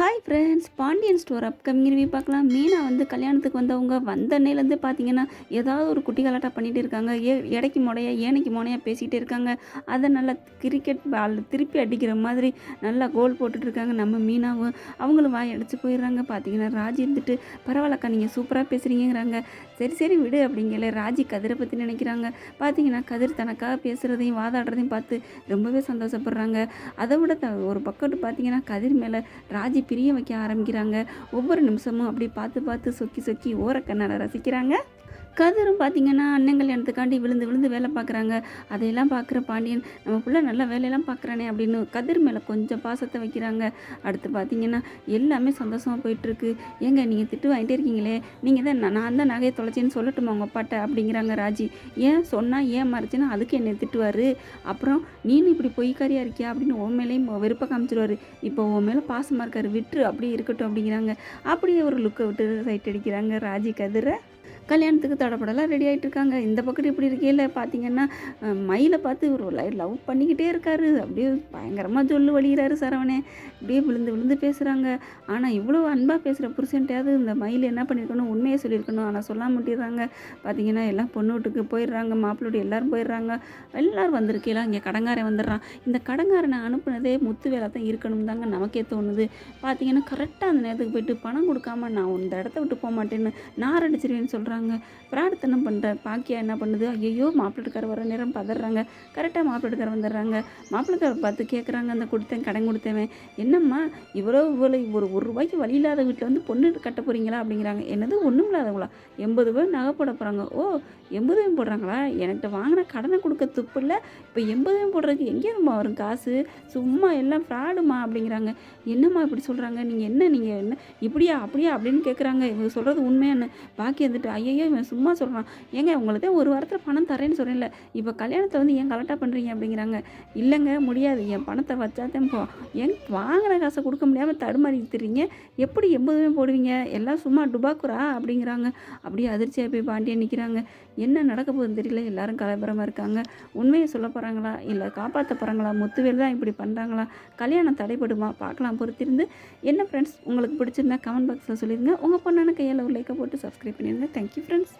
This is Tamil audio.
Hi friends Pandian store upcoming review பார்க்கலாம். மீனா வந்து கல்யாணத்துக்கு வந்தவங்க வந்த அன்னையிலேருந்து பார்த்தீங்கன்னா ஏதாவது ஒரு குட்டி கலாட்டாக பண்ணிகிட்டு இருக்காங்க. ஏ எடைக்கு முடையா ஏனைக்கு முனையாக பேசிகிட்டு இருக்காங்க. அதை நல்லா கிரிக்கெட் பால் திருப்பி அடிக்கிற மாதிரி நல்லா கோல் போட்டுட்டு இருக்காங்க நம்ம மீனாவும். அவங்களும் வாய் அடித்து போயிடுறாங்க. பார்த்தீங்கன்னா ராஜி இருந்துட்டு பரவாயில்லக்கா நீங்கள் சூப்பராக பேசுகிறீங்கிறாங்க சரி சரி விடு அப்படிங்கல ராஜி கதிரை பற்றி நினைக்கிறாங்க. பார்த்தீங்கன்னா கதிர் தனக்காக பேசுகிறதையும் வாதாடுறதையும் பார்த்து ரொம்பவே சந்தோஷப்படுறாங்க. அதை விட த ஒரு பக்கம் பார்த்தீங்கன்னா கதிர் மேலே ராஜி பிரிய வைக்க ஆரம்பிக்கிறாங்க. ஒவ்வொரு நிமிஷமும் அப்படி பார்த்து பார்த்து சொக்கி சொக்கி ஓரக்கண்ணால் ரசிக்கிறாங்க. கதிரும் பார்த்தீங்கன்னா அண்ணன் கல்யாணத்துக்காண்டி விழுந்து விழுந்து வேலை பார்க்குறாங்க. அதையெல்லாம் பார்க்குற பாண்டியன் நம்ம பிள்ளை நல்லா வேலையெல்லாம் பார்க்குறானே அப்படின்னு கதிர் மேலே கொஞ்சம் பாசத்தை வைக்கிறாங்க. அடுத்து பார்த்தீங்கன்னா எல்லாமே சந்தோஷமாக போயிட்டுருக்கு. ஏங்க நீங்கள் திட்டு வாங்கிட்டே இருக்கீங்களே. நீங்கள் தான் நான் நான் தான் நகையை தொலைச்சேன்னு சொல்லட்டுமா உங்கள் அப்பாட்ட? அப்படிங்கிறாங்க ராஜி. ஏன்? சொன்னால் ஏன் மறைச்சுன்னா அதுக்கு என்னை திட்டுவார். அப்புறம் நீனும் இப்படி பொய்க்காரியாக இருக்கியா? அப்படின்னு உன் மேலேயும் வெறுப்ப காமிச்சிருவாரு. இப்போ உன் மேலே பாசமாக இருக்காரு விட்டுரு அப்படியே இருக்கட்டும் அப்படிங்கிறாங்க. அப்படியே ஒரு லுக்கை விட்டு சைட் அடிக்கிறாங்க ராஜி கதிரை. கல்யாணத்துக்கு தடப்படலாம் ரெடி ஆகிட்டு இருக்காங்க இந்த பக்கத்து இப்படி இருக்கையில் பார்த்தீங்கன்னா மயிலை பார்த்து ஒரு லவ் பண்ணிக்கிட்டே இருக்காரு. அப்படியே பயங்கரமாக சொல்லு வழிகிறாரு சரவணே. அப்படியே விழுந்து விழுந்து பேசுகிறாங்க ஆனால் இவ்வளோ அன்பாக பேசுகிற புருஷன்ட்டையாவது இந்த மயில் என்ன பண்ணியிருக்கணும் உண்மையை சொல்லியிருக்கணும் ஆனால் சொல்லாம முட்டிடுறாங்க பார்த்தீங்கன்னா எல்லாம் பொண்ணு வீட்டுக்கு போயிடுறாங்க மாப்பிள்ளோடு எல்லாரும் போயிடுறாங்க. எல்லோரும் வந்திருக்கீங்களா இங்கே கடங்காரன் வந்துடுறான். இந்த கடங்காரனை அனுப்புனதே முத்து வேலை தான் இருக்கணும் தாங்க நமக்கே தோணுது. பார்த்தீங்கன்னா கரெக்டாக அந்த நேரத்துக்கு போயிட்டு பணம் கொடுக்காம நான் இந்த இடத்த விட்டு போக மாட்டேன்னு நார் அடிச்சிருவேன்னு சொல்கிறாங்க பிரார்த்தனம் பண்ணுற பாக்கியா என்ன பண்ணுது? ஐயோ மாப்பிள்ளைக்கார வர நேரம் பதறாங்க. கரெக்டாக மாப்பிள்ளைக்கார வந்துடுறாங்க. மாப்பிள்ளைக்கார பார்த்து கேட்குறாங்க அந்த கொடுத்தேன் கடன் கொடுத்தவன் என்னம்மா இவ்வளோ இவ்வளோ ஒரு ஒரு ரூபாய்க்கு வழி இல்லாத வீட்டில் வந்து பொண்ணு கட்ட போகிறீங்களா அப்படிங்கிறாங்க. என்னது ஒன்றும் இல்லாதவங்களா? எண்பது ரூபாய் நகை போட போகிறாங்க ஓ எண்பது ரூபாய் போடுறாங்களா? என்கிட்ட வாங்கின கடனை கொடுக்க துப்பில்ல இப்போ எண்பது ரூபாய் போடுறதுக்கு எங்கேயும்மா வரும் காசு? சும்மா எல்லாம் ஃப்ராடுமா அப்படிங்கிறாங்க. என்னம்மா இப்படி சொல்கிறாங்க நீங்கள் என்ன நீங்கள் என்ன இப்படியா அப்படியா அப்படின்னு கேட்குறாங்க இவங்க சொல்கிறது உண்மையானு பாக்கி வந்துட்டு ஐயோ இவன் சும்மா சொல்கிறான் ஏங்க உங்களுக்கு ஒரு வாரத்தில் பணம் தரேன்னு சொல்கிறேன்ல இப்போ கல்யாணத்தை வந்து ஏன் கலெக்டாக பண்ணுறீங்க அப்படிங்கிறாங்க. இல்லைங்க முடியாது. என் பணத்தை வச்சாதான் போ. ஏன் வாங்கின காசை கொடுக்க முடியாமல் தடுமாறித்துறீங்க எப்படி எண்பதுமே போடுவீங்க? எல்லாம் சும்மா டுபாக்குரா அப்படிங்கிறாங்க. அப்படியே அதிர்ச்சியாக போய் பாண்டியன் நிற்கிறாங்க என்ன நடக்க போகுதுன்னு தெரியல. எல்லாரும் கலபரமாக இருக்காங்க. உண்மையை சொல்ல போகிறாங்களா இல்லை காப்பாற்ற போகிறாங்களா முத்துவேல் தான் இப்படி பண்ணுறாங்களா கல்யாணம் தடைப்படுமா பார்க்கலாம். பொறுத்திருந்து. என்ன ஃப்ரெண்ட்ஸ் உங்களுக்கு பிடிச்சிருந்தா கமெண்ட் பாக்ஸில் சொல்லிடுங்க உங்கள் பொண்ணான கையில் ஒரு லைக்கை போட்டு சப்ஸ்கிரைப் பண்ணிடுங்க. Thank you friends